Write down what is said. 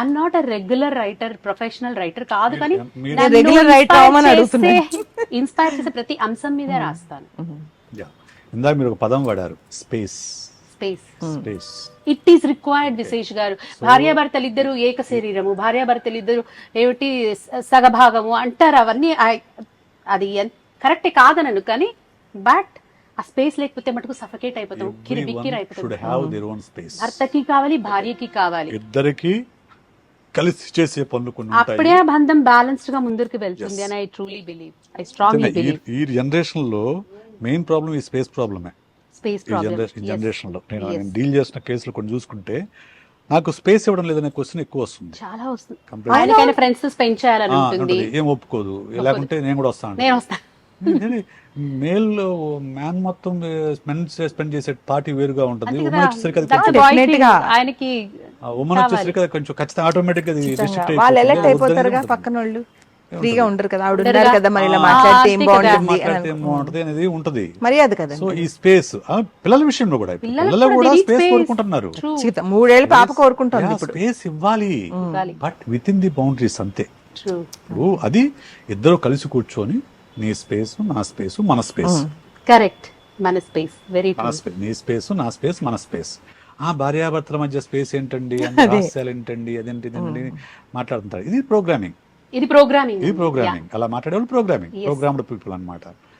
I'm not a regular writer professional writer కాదు కానీ. Inspire చేసే ప్రతి అంశం మీదే రాస్తాను. యా ఇందాక మీరు ఒక పదం వాడారు. Space space it is required Vishesh గారు. భార్యాభర్తలు ఇద్దరు ఏక శరీరము భార్యాభర్తలు ఇద్దరు ఏమిటి సగభాగము అంటారు అవన్నీ. అది కరెక్టే కాదనను కానీ బట్ ఆ స్పేస్ లేకపోతే మటుకు సఫకేట్ అయిపోతాం కిరి బిక్కిరి షుడ్ అయిపోతాం భర్తకి కావాలి భార్యకి కావాలి. ఇద్దరికి కలిసి చేసే పనులు కొన్ని అప్పుడే బంధం బ్యాలెన్స్డ్గా ముందుకు వెళ్తుంది అని I truly believe I strongly believe ఈ జనరేషన్లో మెయిన్ ప్రాబ్లం ఈ స్పేస్ ప్రాబ్లమే స్పేస్ ఈ జనరేషన్ ఈ ప్రాబ్లమ్ జనరేషన్లో. నేను డీల్ చేసిన కేసులు కొన్ని చూసుకుంటే నాకు స్పేస్ ఇవ్వడం లేదనే క్వశ్చన్ ఎక్కువ వస్తుంది. చాలా వస్తుంది. ఫ్రెండ్స్ స్పెండ్ చేయాలని ఉంటుంది. ఏం ఒప్పుకోదు. లేకుంటే నేను కూడా వస్తాను నేను వస్తాను మేల్ మ్యాన్ మొత్తం మెన్ స్పెండ్ చేసే పార్టీ వేరుగా ఉంటుంది. ఆయనకి ఉమెన్ వచ్చేసరికి అది కొంచెం ఖచ్చితంగా ఆటోమేటిక్ restrict వాళ్ళు ఎలక్ట్. అయిపోతారుగా పక్కన వాళ్ళు ఫ్రీగా ఉండరు కదా ఆవిడ. ఉన్నారు కదా మరి ఇలా మాట్లాడితే ఏం కదా. బాగుంటుంది. బాగుంటది అనేది ఉంటది. మర్యాద కదా సో ఈ స్పేస్ పిల్లల విషయంలో కూడా పిల్లలు కూడా స్పేస్ space. కోరుకుంటున్నారు. మూడేళ్ళు పాప కోరుకుంటుంది ఇప్పుడు. స్పేస్ ఇవ్వాలి. But with in the boundaries అంతే. True. ఇప్పుడు అది ఇద్దరు కలిసి కూర్చొని నీ స్పేస్ నా స్పేస్ మన స్పేస్ కరెక్ట్ మన స్పేస్ వెరీ మన స్పేస్ నీ స్పేస్ నా స్పేస్ మన స్పేస్ ఆ భార్యాభర్తల మధ్య స్పేస్ ఏంటండి? రహస్యాలు ఏంటండి అదేంటి? మాట్లాడుతుంటారు. ఇది ప్రోగ్రామింగ్ ఇది ప్రోగ్రామింగ్ ఇది ప్రోగ్రామింగ్ అలా మాట్లాడే వాళ్ళు ప్రోగ్రామింగ్. ప్రోగ్రామ్డ్ పీపుల్ అన్నమాట.